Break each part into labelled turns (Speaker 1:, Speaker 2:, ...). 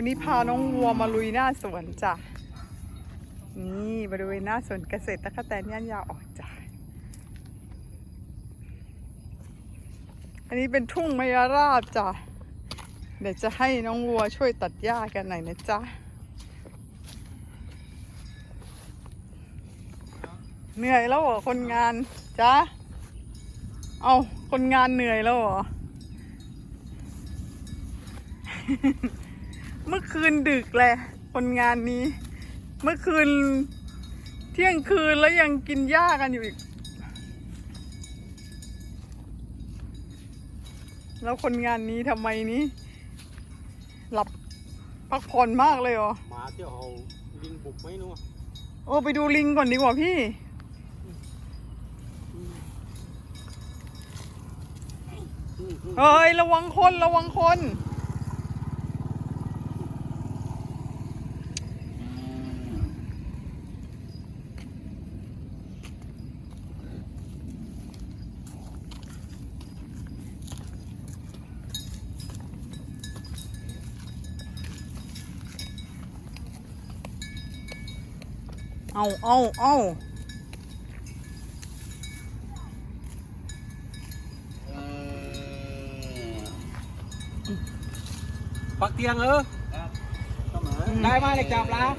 Speaker 1: วันนี้พาน้องวัวมาลุยหน้าสวนจ้ะ นี่บริเวณหน้าสวนเกษตรตะกะแตนย่านยาวออกจ้ะ อันนี้เป็นทุ่งมยาราบจ้ะ เดี๋ยวจะให้น้องวัวช่วยตัดหญ้ากันหน่อยนะจ๊ะ เหนื่อยแล้วเหรอคนงานจ๊ะเอาคนงานเหนื่อยแล้วเหรอ เมื่อคืนดึกแหละคนงานนี้ เมื่อคืนเที่ยงคืนแล้วยังกินหญ้ากันอยู่อีก แล้วคนงานนี้ทำไมนี้ หลับพักผ่อนมากเลยเหรอ
Speaker 2: หมาเที่ยวเอาลิงบุกไหมนู้น
Speaker 1: โอ้ไปดูลิงก่อนดีกว่าพี่ เฮ้ย ระวังคนระวังคน เอาเอาเอา
Speaker 2: ปักเตียงเออได้ไหมเลยจับแล้ว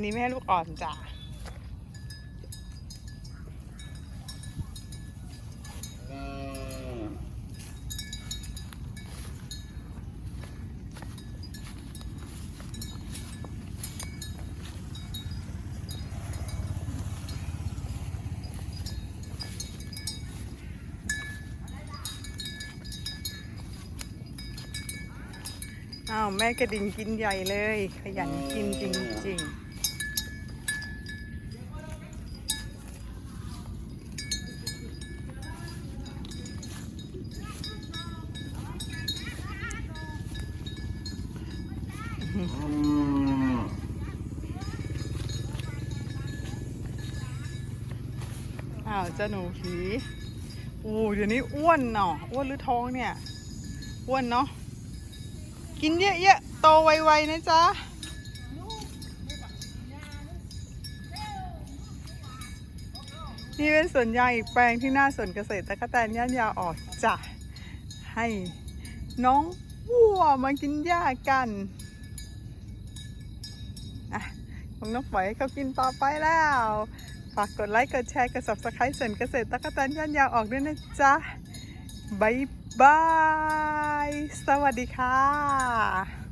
Speaker 1: นนี้แม่ลูกอ่อนจ้ะอ้าว แม่กระดิ่งกินใหญ่เลย ขยันกินจริงๆ อ้าวเจ้าหนูผีโอ้เดี๋ยวนี้อ้วนเนาะอ้วนหรือท้องเนี่ย อ้วนเนาะ กินเยอะๆ โตไวๆนะจ๊ะนี่เป็นสวนยางอีกแปลงที่หน้าสวนเกษตรตะกะแตนย่านยาวออกจ้ะให้น้องวัวมากินหญ้ากัน ของนกปล่อยให้เขากินต่อไปแล้ว ฝากกดไลค์ กดแชร์ กด subscribe สวนเกษตรตะกะแตนย่านยาวออกด้วยนะจ๊ะบายบาย สวัสดีค่ะ